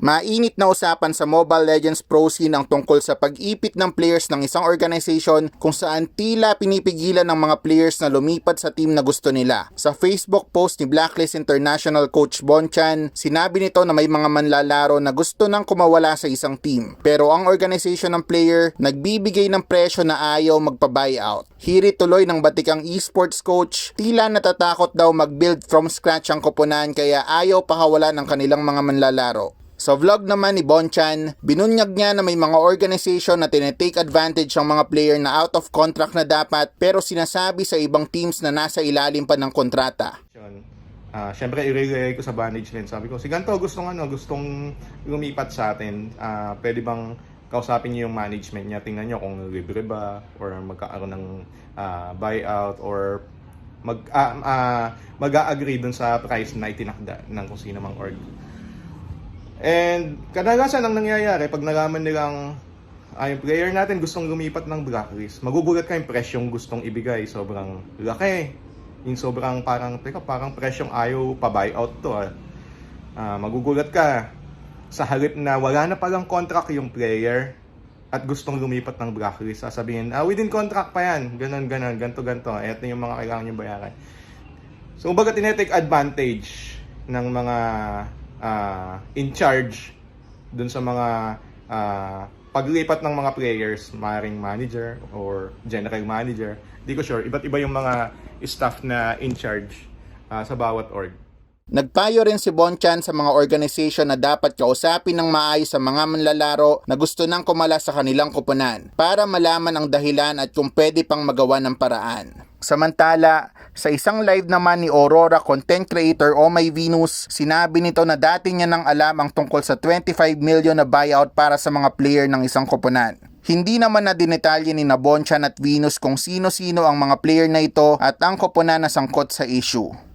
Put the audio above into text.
Mainit na usapan sa Mobile Legends Pro scene ang tungkol sa pag-ipit ng players ng isang organization kung saan tila pinipigilan ng mga players na lumipat sa team na gusto nila. Sa Facebook post ni Blacklist International coach Bonchan, sinabi nito na may mga manlalaro na gusto nang kumawala sa isang team. Pero ang organization ng player nagbibigay ng presyo na ayaw magpa-buyout. Hirit tuloy ng batikang esports coach, tila natatakot daw mag-build from scratch ang koponan kaya ayaw pakawalan ng kanilang mga manlalaro. Sa vlog naman ni Bonchan, binunyag niya na may mga organization na tinetake advantage ang mga player na out of contract na dapat pero sinasabi sa ibang teams na nasa ilalim pa ng kontrata. Yun. Ah, syempre i-relay ko sa management. Sabi ko, si Ganto gustong ano, gustong lumipat sa atin. Ah, pwede bang kausapin niyo yung management niya, tingnan niyo kung libre ba or magkakaroon ng ah, buyout or mag ah, ah, mag-agree dun sa price na itinakda ng kung sino mang org. And kadalasan ang nangyayari pag nalaman nilang ay yung player natin gustong lumipat ng blacklist, magugulat ka yung presyong gustong ibigay. Sobrang laki. Yung sobrang parang, teka, parang presyong ayaw pa-buyout to. Ah. Ah, magugulat ka sa halip na wala na palang contract yung player at gustong lumipat ng blacklist. Sasabihin, ah, within contract pa yan. Ganon, ganon, ganto, ganto. Ito yung mga kailangan nyo bayaran. So, kumbaga tinetake advantage ng mga ah, in charge dun sa mga ah, paglipat ng mga players, maring manager or general manager. Di ko sure, iba't iba yung mga staff na in charge ah, sa bawat org. Nagpayo rin si Bonchan sa mga organization na dapat kausapin ng maayos sa mga manlalaro na gusto nang kumala sa kanilang kupunan para malaman ang dahilan at kung pwede pang magawa ng paraan. Samantala, sa isang live naman ni Aurora content creator o may Venus, sinabi nito na dati niya nang alam ang tungkol sa 25 million na buyout para sa mga player ng isang koponan. Hindi naman na dinetalye ni Nabonchan at Venus kung sino-sino ang mga player na ito at ang koponan na sangkot sa issue.